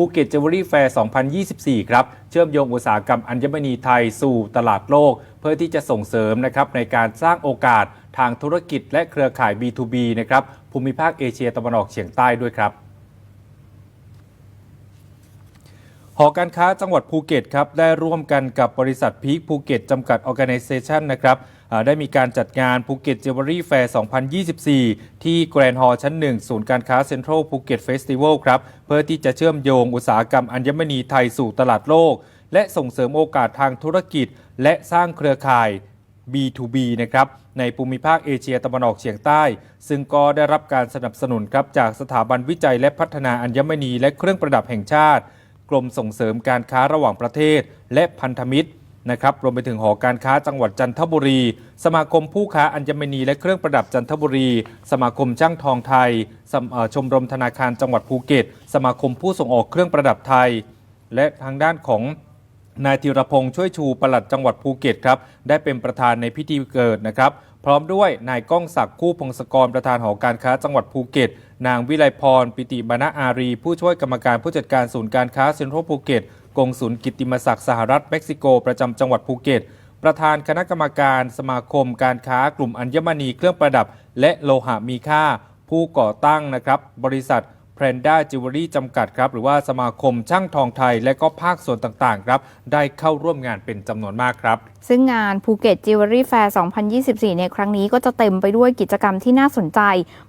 ภูเก็ตเจวเวอรี่แฟร์ 2024 ครับ เชื่อมโยงอุตสาหกรรมอัญมณีไทยสู่ตลาดโลก เพื่อที่จะส่งเสริมนะครับในการสร้างโอกาสทางธุรกิจและเครือข่าย B2B นะครับภูมิภาคเอเชียตะวันออกเฉียงใต้ด้วยครับ หอการค้าจังหวัดภูเก็ตครับได้ร่วมกันกับบริษัทพีคภูเก็ตจำกัด Organization นะครับได้มีการจัดงานภูเก็ตเจวเวอรี่แฟร์ 2024 ที่แกรนด์ฮอลล์ชั้น 1 ศูนย์การค้าเซ็นทรัลภูเก็ตเฟสติวัลครับเพื่อที่จะเชื่อมโยงอุตสาหกรรมอัญมณีไทยสู่ตลาดโลก และส่งเสริมโอกาสทางธุรกิจ และสร้างเครือข่าย B2B นะครับในภูมิภาคเอเชียตะวันออกเฉียงใต้ ซึ่งก็ได้รับการสนับสนุนครับจากสถาบันวิจัยและพัฒนาอัญมณีและเครื่องประดับแห่งชาติ กรมส่งเสริมการค้าระหว่างประเทศ และพันธมิตรนะครับรวมไปถึงหอการค้าจังหวัดจันทบุรี สมาคมผู้ค้าอัญมณีและเครื่องประดับจันทบุรี สมาคมช่างทองไทย ชมรมธนาคารจังหวัดภูเก็ต สมาคมผู้ส่งออกเครื่องประดับไทย และทางด้านของ นายธีรพงษ์ช่วยชูปลัดจังหวัดภูเก็ตครับได้เป็นประธานในพิธีเกิดนะครับ พร้อมด้วยนายก้องศักดิ์คู่พงศกรประธานหอการค้าจังหวัดภูเก็ต นางวิไลพร ปิติบรรณอารี ผู้ช่วยกรรมการผู้จัดการศูนย์การค้าเซ็นทรัลภูเก็ตกงศูนย์กิตติมศักดิ์สหรัฐเม็กซิโกประจำจังหวัดภูเก็ต ประธานคณะกรรมการสมาคมการค้ากลุ่มอัญมณีเครื่องประดับ และโลหะมีค่า ผู้ก่อตั้งนะครับบริษัท แพรนด้าจิวเวลรี่จำกัดครับหรือว่าสมาคมช่างทองไทยและก็ภาคส่วนต่างๆครับได้เข้าร่วมงานเป็นจำนวนมากครับซึ่งงานภูเก็ตจิวเวลรี่แฟร์ 2024 ในครั้งนี้ก็จะเต็มไปด้วยกิจกรรมที่น่าสนใจ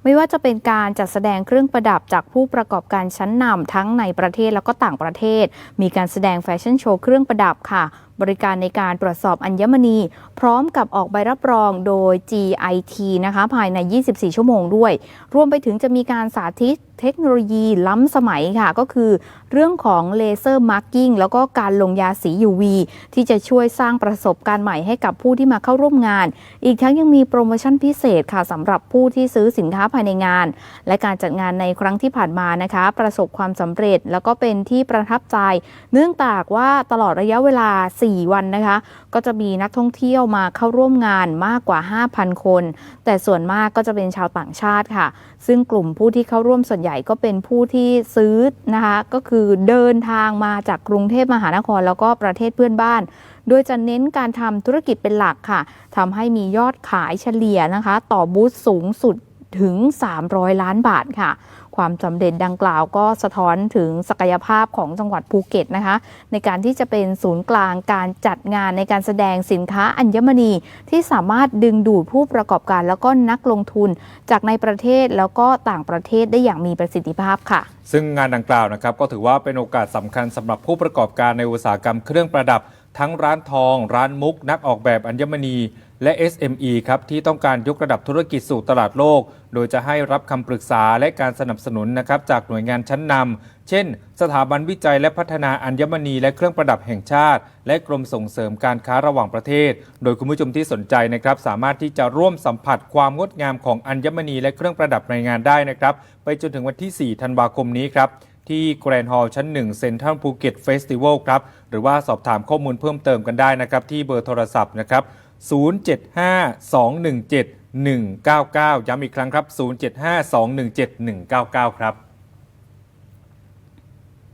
ไม่ว่าจะเป็นการจัดแสดงเครื่องประดับจากผู้ประกอบการชั้นนำทั้งในประเทศแล้วก็ต่างประเทศ มีการแสดงแฟชั่นโชว์เครื่องประดับค่ะ บริการในการตรวจสอบอัญมณี พร้อมกับออกใบรับรองโดย GIT นะคะภายใน 24 ชั่วโมงด้วย รวมไปถึงจะมีการสาธิตเทคโนโลยีล้ำสมัยค่ะ ก็คือเรื่องของเลเซอร์มาร์กิ้งแล้วก็การลงยาสี UV ที่จะช่วยสร้างประสบการณ์ใหม่ให้กับผู้ที่มาเข้าร่วมงาน อีกทั้งยังมีโปรโมชั่นพิเศษค่ะสำหรับผู้ที่ซื้อสินค้าภายในงาน และการจัดงานในครั้งที่ผ่านมานะคะ ประสบความสำเร็จแล้วก็เป็นที่ประทับใจ เนื่องจากว่าตลอดระยะเวลา 4 วันนะคะ ก็จะมีนักท่องเที่ยวมาเข้าร่วมงานมากกว่า 5,000 คน แต่ส่วนมากก็จะเป็นชาวต่างชาติค่ะ ซึ่งกลุ่มผู้ที่เข้าร่วมส่วนใหญ่ก็เป็นผู้ที่ซื้อนะคะ ก็คือเดินทางมาจากกรุงเทพมหานครแล้วก็ประเทศเพื่อนบ้าน โดยจะเน้นการทำธุรกิจเป็นหลักค่ะทำให้มียอดขายเฉลี่ยนะคะ ต่อบูธสูงสุดถึง 300 ล้านบาทค่ะ ความสำเร็จดังกล่าวก็สะท้อนถึงศักยภาพของจังหวัดภูเก็ตนะคะ ในการที่จะเป็นศูนย์กลางการจัดงานในการแสดงสินค้าอัญมณี ที่สามารถดึงดูดผู้ประกอบการแล้วก็นักลงทุน จากในประเทศแล้วก็ต่างประเทศได้อย่างมีประสิทธิภาพค่ะ ซึ่งงานดังกล่าวนะครับก็ถือว่าเป็นโอกาสสำคัญสำหรับผู้ประกอบการในอุตสาหกรรมเครื่องประดับ ทั้งร้านทอง ร้านมุก นักออกแบบอัญมณี และ SME ครับที่ต้องการยกระดับธุรกิจสู่ตลาดโลก โดยจะให้รับคำปรึกษาและการสนับสนุนนะครับจากหน่วยงานชั้นนำ เช่น สถาบันวิจัยและพัฒนาอัญมณีและเครื่องประดับแห่งชาติ และกรมส่งเสริมการค้าระหว่างประเทศ โดยคุณผู้ชมที่สนใจนะครับสามารถที่จะร่วมสัมผัสความงดงามของอัญมณีและเครื่องประดับในงานได้นะครับไปจนถึงวันที่ 4 ธันวาคมนี้ครับ ที่แกรนด์ฮอลล์ชั้น 1 เซ็นทรัลภูเก็ตเฟสติวัลครับ หรือว่าสอบถามข้อมูลเพิ่มเติมกันได้นะครับ ที่เบอร์โทรศัพท์นะครับ 075 217 199 ย้ำอีกครั้งครับ 075 217 199 ครับ